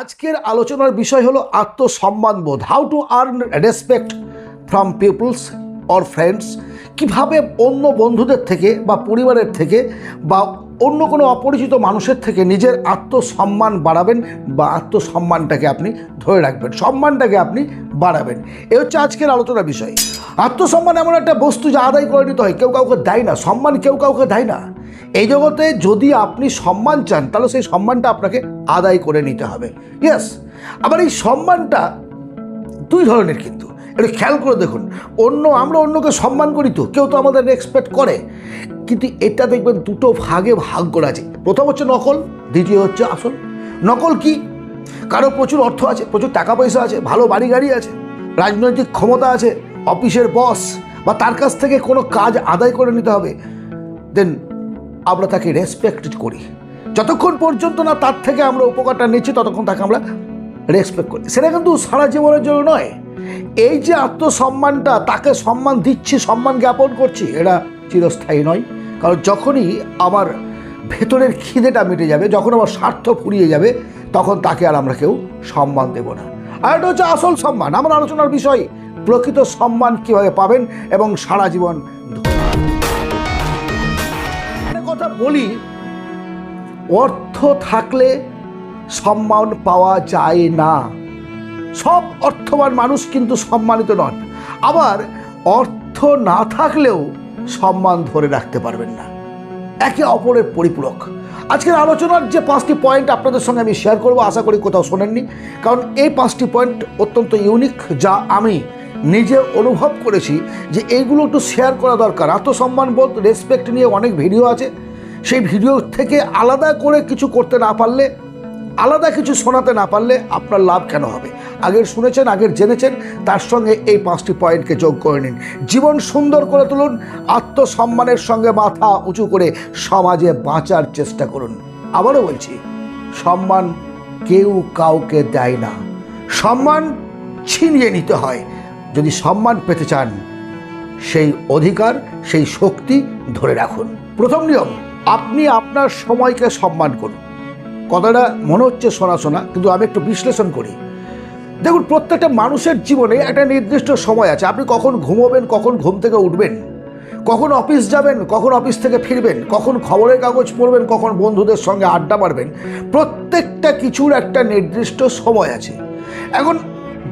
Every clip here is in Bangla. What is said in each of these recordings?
আজকের আলোচনার বিষয় হলো আত্মসম্মান বোধ how to earn respect from peoples or friends কীভাবে অন্য বন্ধুদের থেকে বা পরিবারের থেকে বা অন্য কোনো অপরিচিত মানুষের থেকে নিজের আত্মসম্মান বাড়াবেন বা আত্মসম্মানটাকে আপনি ধরে রাখবেন, সম্মানটাকে আপনি বাড়াবেন। এ হচ্ছে আজকের আলোচনার বিষয়। আত্মসম্মান এমন একটা বস্তু যা আদায় করে নিতে হয়, কেউ কাউকে দেয় না, সম্মান কেউ কাউকে দেয় না। এই জগতে যদি আপনি সম্মান চান, তাহলে সেই সম্মানটা আপনাকে আদায় করে নিতে হবে। ইয়াস আবার এই সম্মানটা দুই ধরনের কিন্তু। একটু খেয়াল করে দেখুন, অন্য আমরা অন্যকে সম্মান করি তো, কেউ তো আমাদের রেসপেক্ট করে। কিন্তু এটা দেখবেন দুটো ভাগে ভাগ করা আছে। প্রথম হচ্ছে নকল, দ্বিতীয় হচ্ছে আসল। নকল কি? কারও প্রচুর অর্থ আছে, প্রচুর টাকা পয়সা আছে, ভালো বাড়ি গাড়ি আছে, রাজনৈতিক ক্ষমতা আছে, অফিসের বস বা তার কাছ থেকে কোনো কাজ আদায় করে নিতে হবে। দেন আমরা তাকে রেসপেক্ট করি। যতক্ষণ পর্যন্ত না তার থেকে আমরা উপকারটা নিচ্ছি, ততক্ষণ তাকে আমরা রেসপেক্ট করি। সেটা কিন্তু সারা জীবনের জন্য নয়। এই যে আত্মসম্মানটা, তাকে সম্মান দিচ্ছি, সম্মান জ্ঞাপন করছি, এটা চিরস্থায়ী নয়। কারণ যখনই আমার ভেতরের খিদেটা মিটে যাবে, যখন আমার স্বার্থ ফুরিয়ে যাবে, তখন তাকে আর আমরা কেউ সম্মান দেব না। আর এটা হচ্ছে আসল সম্মান। আমার আলোচনার বিষয়, প্রকৃত সম্মান কীভাবে পাবেন এবং সারা জীবন কথা বলি, অর্থ থাকলে সম্মান পাওয়া যায় না। সব অর্থবান মানুষ কিন্তু সম্মানিত নন। আবার অর্থ না থাকলেও সম্মান ধরে রাখতে পারবেন না। একে অপরের পরিপূরক। আজকের আলোচনার যে পাঁচটি পয়েন্ট আপনাদের সঙ্গে আমি শেয়ার করব, আশা করি কোথাও শোনেননি। কারণ এই পাঁচটি পয়েন্ট অত্যন্ত ইউনিক যা আমি নিজে অনুভব করেছি যে এইগুলো একটু শেয়ার করা দরকার। আত্মসম্মান বোধ রেসপেক্ট নিয়ে অনেক ভিডিও আছে। সেই ভিডিও থেকে আলাদা করে কিছু করতে না পারলে, আলাদা কিছু শোনাতে না পারলে আপনার লাভ কেন হবে? আগের শুনেছেন, আগের জেনেছেন, তার সঙ্গে এই পাঁচটি পয়েন্টকে যোগ করে নিন। জীবন সুন্দর করে তুলুন, আত্মসম্মানের সঙ্গে মাথা উঁচু করে সমাজে বাঁচার চেষ্টা করুন। আবারও বলছি, সম্মান কেউ কাউকে দেয় না। সম্মান ছিনিয়ে নিতে হয়। যদি সম্মান পেতে চান, সেই অধিকার, সেই শক্তি ধরে রাখুন। প্রথম নিয়ম আপনি আপনার সময়কে সম্মান করুন। কথাটা মনে হচ্ছে শোনা শোনা, কিন্তু আমি একটু বিশ্লেষণ করি। দেখুন, প্রত্যেকটা মানুষের জীবনে একটা নির্দিষ্ট সময় আছে। আপনি কখন ঘুমোবেন, কখন ঘুম থেকে উঠবেন, কখন অফিস যাবেন, কখন অফিস থেকে ফিরবেন, কখন খবরের কাগজ পড়বেন, কখন বন্ধুদের সঙ্গে আড্ডা মারবেন, প্রত্যেকটা কিছুর একটা নির্দিষ্ট সময় আছে। এখন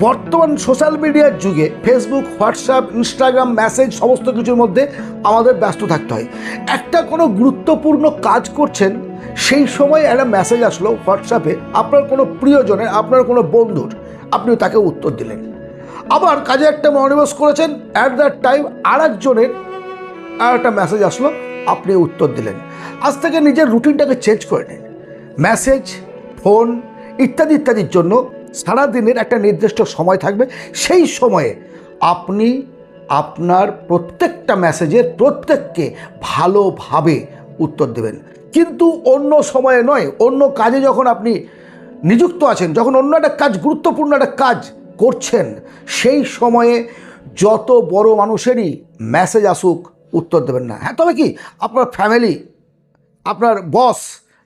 বর্তমান সোশ্যাল মিডিয়ার যুগে ফেসবুক, হোয়াটসঅ্যাপ, ইনস্টাগ্রাম, মেসেজ সমস্ত কিছুর মধ্যে আমাদের ব্যস্ত থাকতে হয়। একটা কোনো গুরুত্বপূর্ণ কাজ করছেন, সেই সময় একটা মেসেজ আসলো হোয়াটসঅ্যাপে, আপনার কোনো প্রিয়জনের, আপনার কোনো বন্ধুর আপনি তাকে উত্তর দিলেন। আবার কাজে একটা মনোনিবেশ করেছেন অ্যাট দ্যাট টাইম আর একজনের আর একটা মেসেজ আসলো আপনি উত্তর দিলেন। আজ থেকে নিজের রুটিনটাকে চেঞ্জ করে নিন। মেসেজ, ফোন, ইত্যাদি, ইত্যাদির জন্য সারা দিনের একটা নির্দিষ্ট সময় থাকবে। সেই সময়ে আপনি আপনার প্রত্যেকটা মেসেজের প্রত্যেককে ভালোভাবে উত্তর দেবেন। কিন্তু অন্য সময়ে নয়, অন্য কাজে যখন আপনি নিযুক্ত আছেন, যখন অন্য একটা কাজ, গুরুত্বপূর্ণ একটা কাজ করছেন, সেই সময়ে যত বড় মানুষেরই মেসেজ আসুক, উত্তর দেবেন না। হ্যাঁ তবে কি আপনার ফ্যামিলি, আপনার বস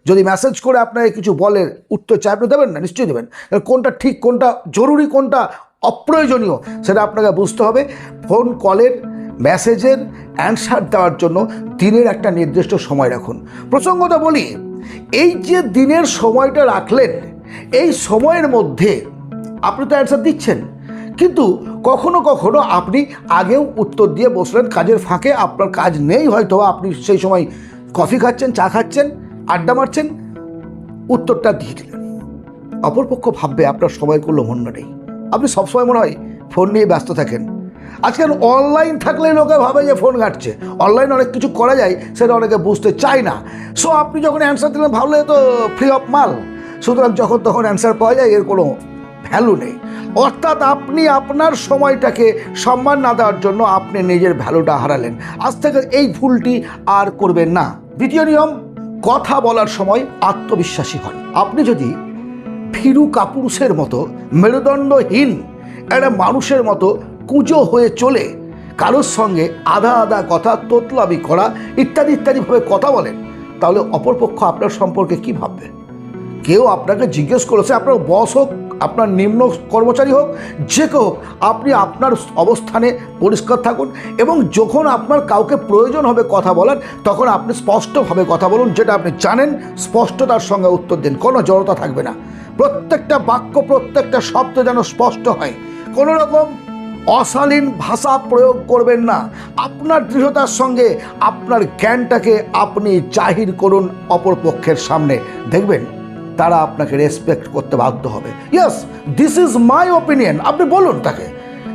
যদি মেসেজ করে আপনাকে কিছু বলে উত্তর চাই আপনি দেবেন না? নিশ্চয়ই দেবেন। কোনটা ঠিক, কোনটা জরুরি, কোনটা অপ্রয়োজনীয় সেটা আপনাকে বুঝতে হবে। ফোন কলের মেসেজের অ্যান্সার দেওয়ার জন্য দিনের একটা নির্দিষ্ট সময় রাখুন। প্রসঙ্গত বলি, এই যে দিনের সময়টা রাখলেন, এই সময়ের মধ্যে আপনি তো অ্যান্সার দিচ্ছেন। কিন্তু কখনো কখনো আপনি আগেও উত্তর দিয়ে বসলেন, কাজের ফাঁকে আপনার কাজ নেই হয়তো আপনি সেই সময় কফি খাচ্ছেন, চা খাচ্ছেন আড্ডা মারছেন, উত্তরটা দিয়ে দিলেন। অপরপক্ষ ভাববে আপনার সময় করল মন্য নেই। আপনি সবসময় মনে হয় ফোন নিয়ে ব্যস্ত থাকেন। আজকাল অনলাইন থাকলে লোকে ভাবে যে ফোন ঘাটছে। অনলাইন অনেক কিছু করা যায়, সেটা অনেকে বুঝতে চায় না। সো আপনি যখন অ্যান্সার দিলেন, ভাবলে তো ফ্রি অফ মাল। সুতরাং যখন তখন অ্যান্সার পাওয়া যায়, এর কোনো ভ্যালু নেই। অর্থাৎ আপনি আপনার সময়টাকে সম্মান না দেওয়ার জন্য আপনি নিজের ভ্যালুটা হারালেন। আজ থেকে এই ভুলটি আর করবেন না। দ্বিতীয় নিয়ম কথা বলার সময় আত্মবিশ্বাসী হন। আপনি যদি ফিরু কাপুরুষের মতো, মেরুদণ্ডহীন একটা মানুষের মতো কুঁজো হয়ে চলে, কারোর সঙ্গে আধা আধা কথা, তোতলাবি করা, ইত্যাদি ইত্যাদিভাবে কথা বলেন, তাহলে অপরপক্ষ আপনার সম্পর্কে কী ভাববে? কেউ আপনাকে জিজ্ঞেস করেছে, আপনার বস হোক, আপনার নিম্ন কর্মচারী হোক, যে কেউ হোক, আপনি আপনার অবস্থানে পরিষ্কার থাকুন এবং যখন আপনার কাউকে প্রয়োজন হবে কথা বলার, তখন আপনি স্পষ্টভাবে কথা বলুন, যেটা আপনি জানেন, স্পষ্টতার সঙ্গে উত্তর দিন, কোনো জড়তা থাকবে না। প্রত্যেকটা বাক্য, প্রত্যেকটা শব্দ যেন স্পষ্ট হয়। কোনো রকম অশালীন ভাষা প্রয়োগ করবেন না। আপনার দৃঢ়তার সঙ্গে আপনার জ্ঞানটাকে আপনি জাহির করুন অপর পক্ষের সামনে। দেখবেন তারা আপনাকে রেসপেক্ট করতে বাধ্য হবে। Yes this is my opinion আপনি বলুন তাকে।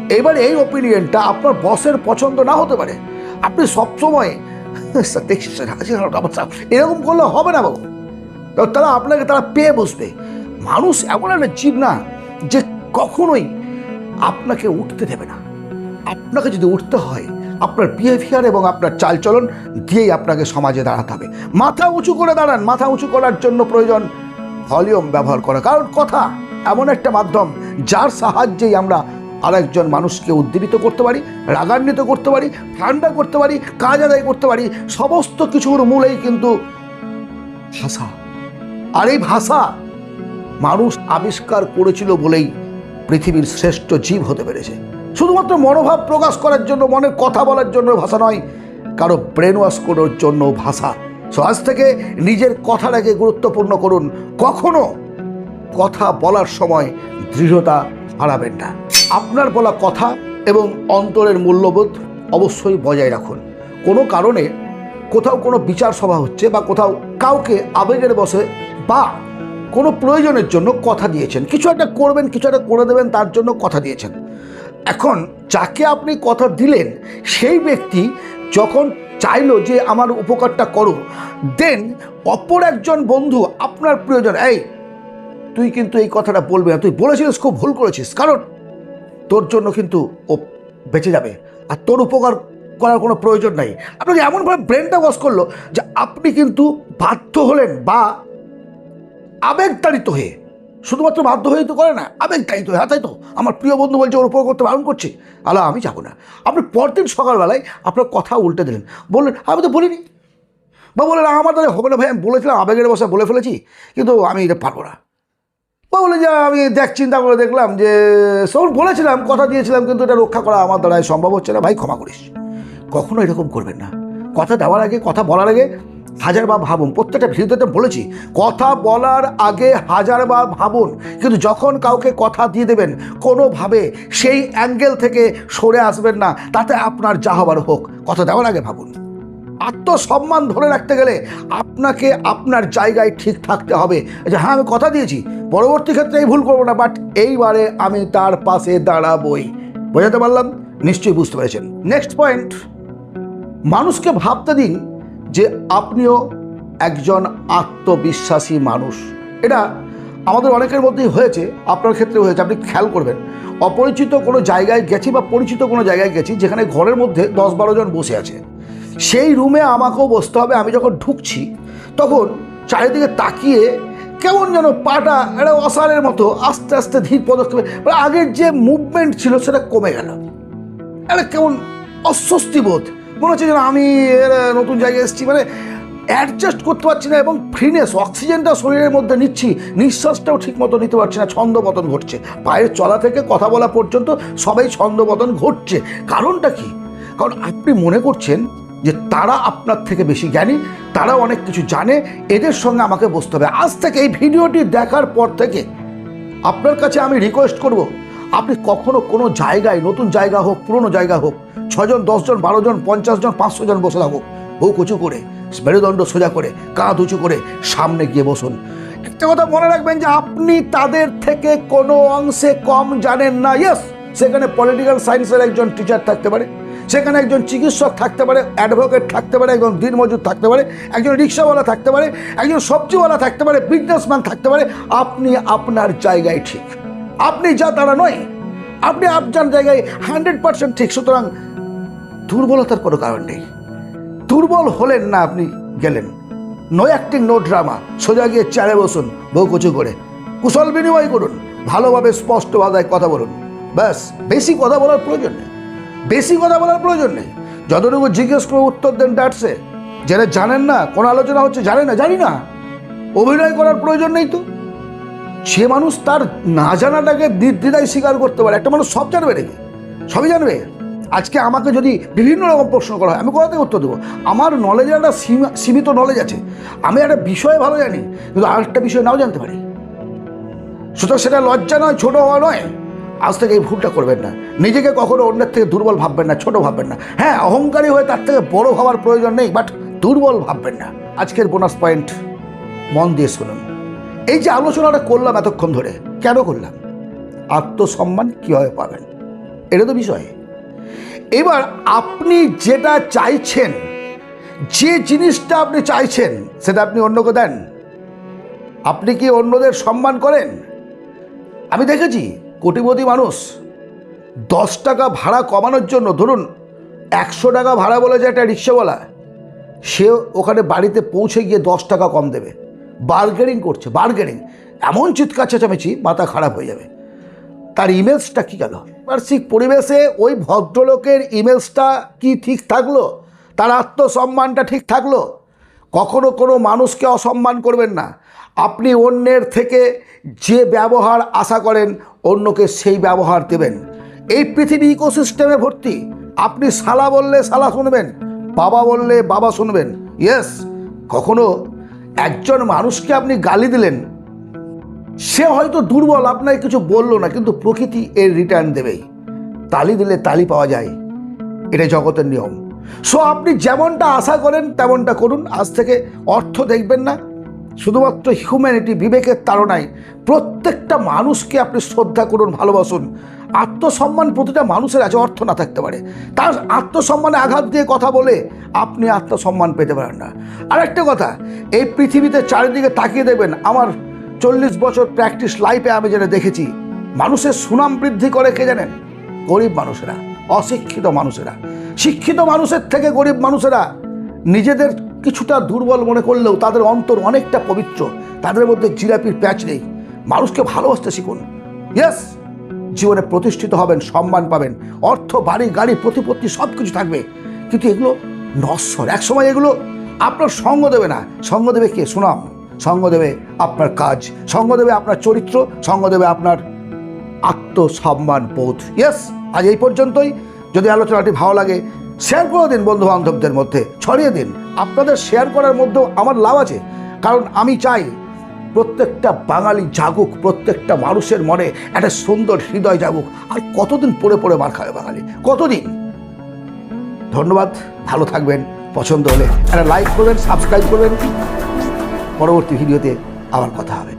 এবার এই ওপিনিয়নটা আপনার বসের পছন্দ না হতে পারে। আপনি সবসময় এরকম করলে হবে না বাবু। তারা আপনাকে, তারা পেয়ে বসবে। মানুষ এমন একটা জীব না যে কখনোই আপনাকে উঠতে দেবে না। আপনাকে যদি উঠতে হয়, আপনার বিহেভিয়ার এবং আপনার চালচলন দিয়েই আপনাকে সমাজে দাঁড়াতে হবে। মাথা উঁচু করে দাঁড়ান। মাথা উঁচু করার জন্য প্রয়োজন ভলিউম ব্যবহার করা। কারণ কথা এমন একটা মাধ্যম যার সাহায্যেই আমরা আরেকজন মানুষকে উদ্দীপিত করতে পারি, রাগান্বিত করতে পারি, ঠান্ডা করতে পারি, কাজ আদায় করতে পারি, সমস্ত কিছুর মূলেই কিন্তু ভাষা। আর এই ভাষা মানুষ আবিষ্কার করেছিল বলেই পৃথিবীর শ্রেষ্ঠ জীব হতে পেরেছে। শুধুমাত্র মনোভাব প্রকাশ করার জন্য, মনের কথা বলার জন্য ভাষা নয়, কারও ব্রেন ওয়াশ করার জন্য ভাষা। সো আজ থেকে নিজের কথাটাকে গুরুত্বপূর্ণ করুন। কখনো কথা বলার সময় দৃঢ়তা হারাবেন না। আপনার বলা কথা এবং অন্তরের মূল্যবোধ অবশ্যই বজায় রাখুন। কোনো কারণে কোথাও কোনো বিচার সভা হচ্ছে বা কোথাও কাউকে আবেগের বসে বা কোনো প্রয়োজনের জন্য কথা দিয়েছেন। কিছু একটা করবেন, কিছু একটা করে দেবেন, তার জন্য কথা দিয়েছেন। এখন যাকে আপনি কথা দিলেন, সেই ব্যক্তি যখন চাইলো যে আমার উপকারটা করো দেন অপর একজন বন্ধু আপনার প্রয়োজন। এই, তুই কিন্তু এই কথাটা বলবি না, তুই বলেছিলিস খুব ভুল করেছিস, কারণ তোর জন্য কিন্তু ও বেঁচে যাবে, আর তোর উপকার করার কোনো প্রয়োজন নাই। আপনাকে এমনভাবে ব্রেনটা ওয়াশ করল যে আপনি কিন্তু বাধ্য হলেন বা আবেগতাড়িত হয়ে, শুধুমাত্র বাধ্য হয়ে তো করে না, আবেগতাড়িত হয়ে হ্যাঁ তাই তো? আমার প্রিয় বন্ধু বলছে ওর উপর করতে বারণ করছে। আলা আমি যাব না। আপনি পরদিন সকালবেলায় আপনার কথা উল্টে দিলেন। বললেন, আমি তো বলিনি। বা বললেন আমার দ্বারা হবে না ভাই, আমি বলেছিলাম, আবেগের বসে বলে ফেলেছি, কিন্তু আমি এটা পারব না। বা বলে যে, আমি দেখ, চিন্তা করে দেখলাম যে সব বলেছিলাম, কথা দিয়েছিলাম, কিন্তু এটা রক্ষা করা আমার দ্বারাই সম্ভব হচ্ছে না। ভাই, ক্ষমা করিস। কখনো এরকম করবেন না। কথা দেওয়ার আগে, কথা বলার আগে হাজারবার ভাবুন। প্রত্যেকটা ভিডিওতে বলেছি, কথা বলার আগে হাজারবার ভাবুন। কিন্তু যখন কাউকে কথা দিয়ে দেবেন, কোনোভাবে সেই অ্যাঙ্গেল থেকে সরে আসবেন না। তাতে আপনার যা হবার হোক, কথা দেওয়ার আগে ভাবুন। আত্মসম্মান ধরে রাখতে গেলে আপনাকে আপনার জায়গায় ঠিক থাকতে হবে। যে হ্যাঁ আমি কথা দিয়েছি, পরবর্তী ক্ষেত্রে এই ভুল করব না বাট এইবারে আমি তার পাশে দাঁড়াবই। বোঝাতে পারলাম? নিশ্চয়ই বুঝতে পেরেছেন। নেক্সট পয়েন্ট মানুষকে ভাবতে দিন যে আপনিও একজন আত্মবিশ্বাসী মানুষ। এটা আমাদের অনেকের মধ্যেই হয়েছে, আপনার ক্ষেত্রে হয়েছে, আপনি খেয়াল করবেন। অপরিচিত কোনো জায়গায় গেছি বা পরিচিত কোনো জায়গায় গেছি, যেখানে ঘরের মধ্যে দশ বারো জন বসে আছে। সেই রুমে আমাকেও বসতে হবে। আমি যখন ঢুকছি, তখন চারিদিকে তাকিয়ে কেমন যেন পাটা একটা অসারের মতো আস্তে আস্তে ধীর পদক্ষেপে মানে আগের যে মুভমেন্ট ছিল সেটা কমে গেল। একটা কেমন অস্বস্তি বোধ। মনে হচ্ছে যেন আমি নতুন জায়গায় এসেছি। মানে অ্যাডজাস্ট করতে পারছি না এবং ফ্রিনেস অক্সিজেনটা শরীরের মধ্যে নিচ্ছি, নিঃশ্বাসটাও ঠিক মতো নিতে পারছি না। ছন্দপতন ঘটছে। পায়ের চলা থেকে কথা বলা পর্যন্ত সবাই ছন্দপতন ঘটছে। কারণটা কি? কারণ আপনি মনে করছেন যে তারা আপনার থেকে বেশি জ্ঞানী তারা অনেক কিছু জানে, এদের সঙ্গে আমাকে বসতে হবে। আজ থেকে এই ভিডিওটি দেখার পর থেকে আপনার কাছে আমি রিকোয়েস্ট করব, আপনি কখনো কোনো জায়গায়, নতুন জায়গা হোক, পুরনো জায়গা হোক, ছজন, দশজন বারো জন পঞ্চাশ জন পাঁচশো জন বসে থাকুক বউ কুচু করে, মেরুদণ্ড সোজা করে, কাঁধ উঁচু করে সামনে গিয়ে বসুন। একটা কথা মনে রাখবেন যে আপনি তাদের থেকে কোনো অংশে কম জানেন না। ইয়েস সেখানে পলিটিক্যাল সায়েন্সের একজন টিচার থাকতে পারে। সেখানে একজন চিকিৎসক থাকতে পারে অ্যাডভোকেট থাকতে পারে, একজন দিনমজুর থাকতে পারে, একজন রিক্সাওয়ালা থাকতে পারে, একজন সবজিওয়ালা থাকতে পারে বিজনেসম্যান থাকতে পারে, আপনি আপনার জায়গায় ঠিক। আপনি যা তারা নয়, আপনি আপনার জায়গায় হান্ড্রেড পার্সেন্ট ঠিক। সুতরাং দুর্বলতার কোনো কারণ নেই। দুর্বল হলেন না আপনি গেলেন। নো অ্যাক্টিং নো ড্রামা সোজা গিয়ে চেয়ারে বসুন, বউ কুচু করে। কুশল বিনিময় করুন। ভালোভাবে স্পষ্ট ভাষায় কথা বলুন। ব্যাস, বেশি কথা বলার প্রয়োজন নেই। বেশি কথা বলার প্রয়োজন নেই। যতটুকু জিজ্ঞেস করে উত্তর দেন ডাটসে যারা জানেন না, কোন আলোচনা হচ্ছে জানেন না, জানি না। অভিনয় করার প্রয়োজন নেই তো। সে মানুষ তার না জানাটাকে দ্বিধায় স্বীকার করতে পারে। একটা মানুষ সব জানবে নাকি? সবই জানবে? আজকে আমাকে যদি বিভিন্ন রকম প্রশ্ন করা হয়, আমি কোথা থেকে উত্তর দেবো? আমার নলেজের একটা সীমা- সীমিত নলেজ আছে। আমি একটা বিষয় ভালো জানি, কিন্তু আরেকটা বিষয় নাও জানতে পারি। সুতরাং সেটা লজ্জা নয়, ছোট হওয়া নয়। আজ থেকে এই ভুলটা করবেন না। নিজেকে কখনো অন্যের থেকে দুর্বল ভাববেন না, ছোট ভাববেন না। হ্যাঁ অহংকারী হয়ে তার থেকে বড় ভাবার প্রয়োজন নেই বাট দুর্বল ভাববেন না। আজকের বোনাস পয়েন্ট মন দিয়ে শুনুন। এই যে আলোচনাটা করলাম এতক্ষণ ধরে, কেন করলাম? আত্মসম্মান কীভাবে পাবেন? এটা তো বিষয়। এবার আপনি যেটা চাইছেন, যে জিনিসটা আপনি চাইছেন, সেটা আপনি অন্যকে দেন। আপনি কি অন্যদের সম্মান করেন? আমি দেখেছি কোটিপতি মানুষ। দশ টাকা ভাড়া কমানোর জন্য, ধরুন একশো টাকা ভাড়া বলে যে একটা রিক্সাওয়ালা, সে ওখানে বাড়িতে পৌঁছে গিয়ে দশ টাকা কম দেবে। বার্গেনিং করছে বার্গেনিং এমন চিৎকার চেঁচামেচি, মাথা খারাপ হয়ে যাবে। তার ইমেজটা কি গেল? পারিপার্শ্বিক পরিবেশে ওই ভদ্রলোকের ইমেজটা কি ঠিক থাকল? তার আত্মসম্মানটা ঠিক থাকল? কখনো কোনো মানুষকে অসম্মান করবেন না। আপনি অন্যের থেকে যে ব্যবহার আশা করেন অন্যকে সেই ব্যবহার দেবেন। এই পৃথিবী ইকোসিস্টেমে ভর্তি। আপনি সালা বললে সালা শুনবেন, বাবা বললে বাবা শুনবেন। ইয়েস, কখনো একজন মানুষকে আপনি গালি দিলেন, সে হয়তো দুর্বল, আপনাকে কিছু বলল না, কিন্তু প্রকৃতি এর রিটার্ন দেবেই। তালি দিলে তালি পাওয়া যায়। এটা জগতের নিয়ম। সো আপনি যেমনটা আশা করেন, তেমনটা করুন। আজ থেকে অর্থ দেখবেন না। শুধুমাত্র হিউম্যানিটি বিবেকের তাড়নায় প্রত্যেকটা মানুষকে আপনি শ্রদ্ধা করুন, ভালোবাসুন। আত্মসম্মান প্রতিটা মানুষের আছে অর্থ না থাকতে পারে। তার আত্মসম্মানে আঘাত দিয়ে কথা বলে আপনি আত্মসম্মান পেতে পারেন না। আর একটা কথা, এই পৃথিবীতে চারিদিকে তাকিয়ে দেবেন আমার চল্লিশ বছর প্র্যাকটিস লাইফে আমি যেটা দেখেছি, মানুষের সুনাম বৃদ্ধি করে কে জানেন? গরিব মানুষেরা, অশিক্ষিত মানুষেরা। শিক্ষিত মানুষের থেকে গরিব মানুষেরা নিজেদের কিছুটা দুর্বল মনে করলেও তাদের অন্তর অনেকটা পবিত্র। তাদের মধ্যে জিলাপির প্যাচ নেই। মানুষকে ভালোবাসতে শিখুন। ইয়েস, জীবনে প্রতিষ্ঠিত হবেন, সম্মান পাবেন। অর্থ, বাড়ি, গাড়ি, প্রতিপত্তি সব কিছু থাকবে। কিন্তু এগুলো নশ্বর। একসময় এগুলো আপনার সঙ্গ দেবে না। সঙ্গ দেবে কে? সুনাম। সঙ্গ দেবে আপনার কাজ। সঙ্গ দেবে আপনার চরিত্র। সঙ্গ দেবে আপনার আত্মসম্মান বোধ। ইয়েস, আজ এই পর্যন্তই। যদি আলোচনাটি ভালো লাগে শেয়ার করে দিন বন্ধু বান্ধবদের মধ্যে, ছড়িয়ে দিন। আপনাদের শেয়ার করার মধ্যেও আমার লাভ আছে। কারণ আমি চাই প্রত্যেকটা বাঙালি জাগুক, প্রত্যেকটা মানুষের মনে একটা সুন্দর হৃদয় জাগুক। আর কতদিন পড়ে পড়ে মার খাবে বাঙালি? কতদিন? ধন্যবাদ, ভালো থাকবেন, পছন্দ হলে একটা লাইক করবেন সাবস্ক্রাইব করবেন। পরবর্তী ভিডিওতে আবার কথা হবে।